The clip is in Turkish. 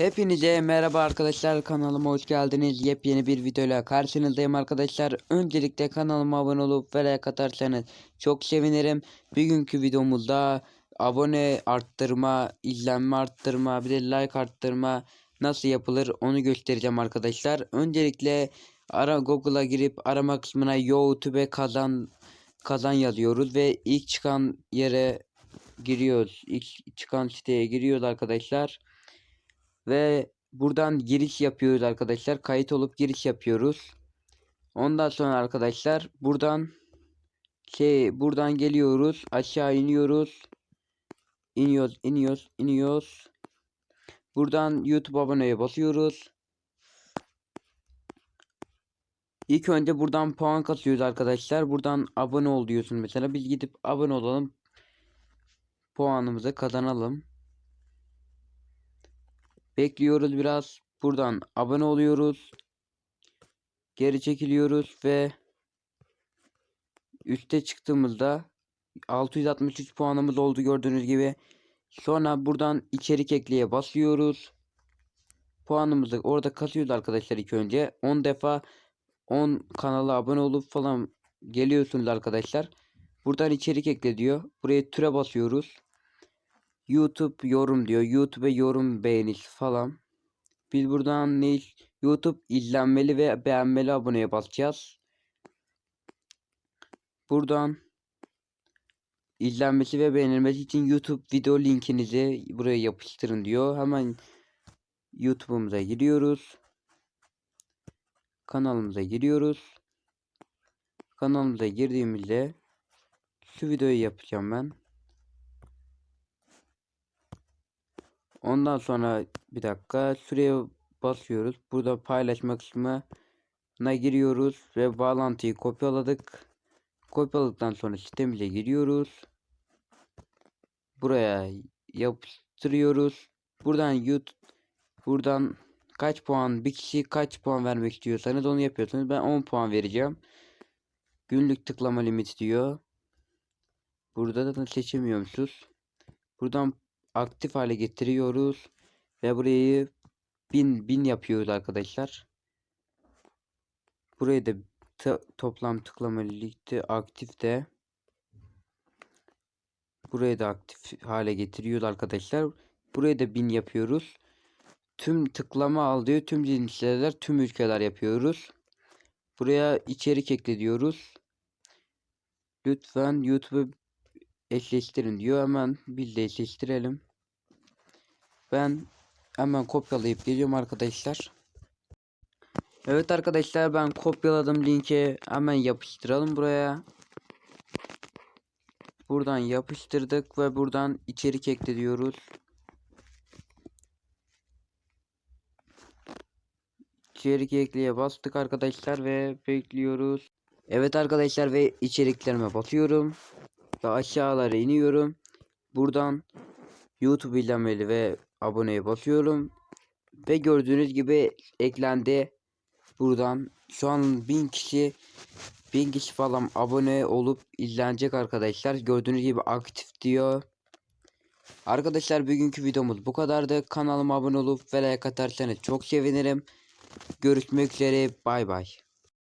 Hepinize merhaba arkadaşlar kanalıma hoş geldiniz. Yepyeni bir videoyla karşınızdayım arkadaşlar. Öncelikle kanalıma abone olup ve like atarsanız çok sevinirim. Bugünkü videomuzda abone arttırma, izlenme arttırma, bir de like arttırma nasıl yapılır onu göstereceğim arkadaşlar. Öncelikle ara Google'a girip arama kısmına YouTube kazan kazan yazıyoruz ve ilk çıkan yere giriyoruz. İlk çıkan siteye giriyoruz arkadaşlar. Ve buradan giriş yapıyoruz arkadaşlar. Kayıt olup giriş yapıyoruz. Ondan sonra arkadaşlar buradan şey buradan geliyoruz. Aşağı iniyoruz. İniyoruz, iniyoruz, iniyoruz. Buradan YouTube aboneye basıyoruz. İlk önce buradan puan kasıyoruz arkadaşlar. Buradan abone ol diyorsun mesela. Biz gidip abone olalım. Puanımızı kazanalım. Bekliyoruz biraz. Buradan abone oluyoruz. Geri çekiliyoruz ve üste çıktığımızda 663 puanımız oldu gördüğünüz gibi. Sonra buradan içerik ekleye basıyoruz. Puanımızı orada kasıyoruz arkadaşlar ilk önce. 10 defa 10 kanala abone olup falan geliyorsunuz arkadaşlar. Buradan içerik ekle diyor. Buraya türe basıyoruz. YouTube yorum diyor. YouTube'a yorum beğenisi falan. Biz buradan ne YouTube izlenmeli ve beğenmeli aboneye basacağız. Buradan izlenmesi ve beğenilmesi için YouTube video linkinizi buraya yapıştırın diyor. Hemen YouTube'umuza giriyoruz. Kanalımıza giriyoruz. Kanalımıza girdiğimizde şu videoyu yapacağım ben. Ondan sonra bir dakika şuraya basıyoruz. Burada paylaşma kısmına giriyoruz ve bağlantıyı kopyaladık. Kopyaladıktan sonra sistemize giriyoruz. Buraya yapıştırıyoruz. Buradan YouTube buradan kaç puan bir kişi kaç puan vermek istiyorsanız onu yapıyorsunuz. Ben 10 puan vereceğim. Günlük tıklama limiti diyor. Burada da seçemiyormuşuz. Buradan aktif hale getiriyoruz ve burayı bin bin yapıyoruz arkadaşlar. Burayı da toplam tıklama limiti aktif de burayı da aktif hale getiriyoruz arkadaşlar. Burayı da bin yapıyoruz. Tüm tıklama aldığı tüm cinsler tüm ülkeler yapıyoruz. Buraya içerik ekle diyoruz. Lütfen YouTube'u eşleştirin diyor. Hemen biz de eşleştirelim. Ben hemen kopyalayıp geliyorum arkadaşlar. Evet arkadaşlar ben kopyaladım linki. Hemen yapıştıralım buraya. Buradan yapıştırdık ve buradan içerik ekle diyoruz. İçerik ekleye bastık arkadaşlar ve bekliyoruz. Evet arkadaşlar ve içeriklerime basıyorum. Ve aşağılara iniyorum. Buradan YouTube izlemeli ve aboneye basıyorum. Ve gördüğünüz gibi eklendi. Buradan şu an 1000 kişi 1000 kişi falan abone olup izlenecek arkadaşlar. Gördüğünüz gibi aktif diyor. Arkadaşlar bugünkü videomuz bu kadardı. Kanalıma abone olup ve like atarsanız çok sevinirim. Görüşmek üzere. Bay bay.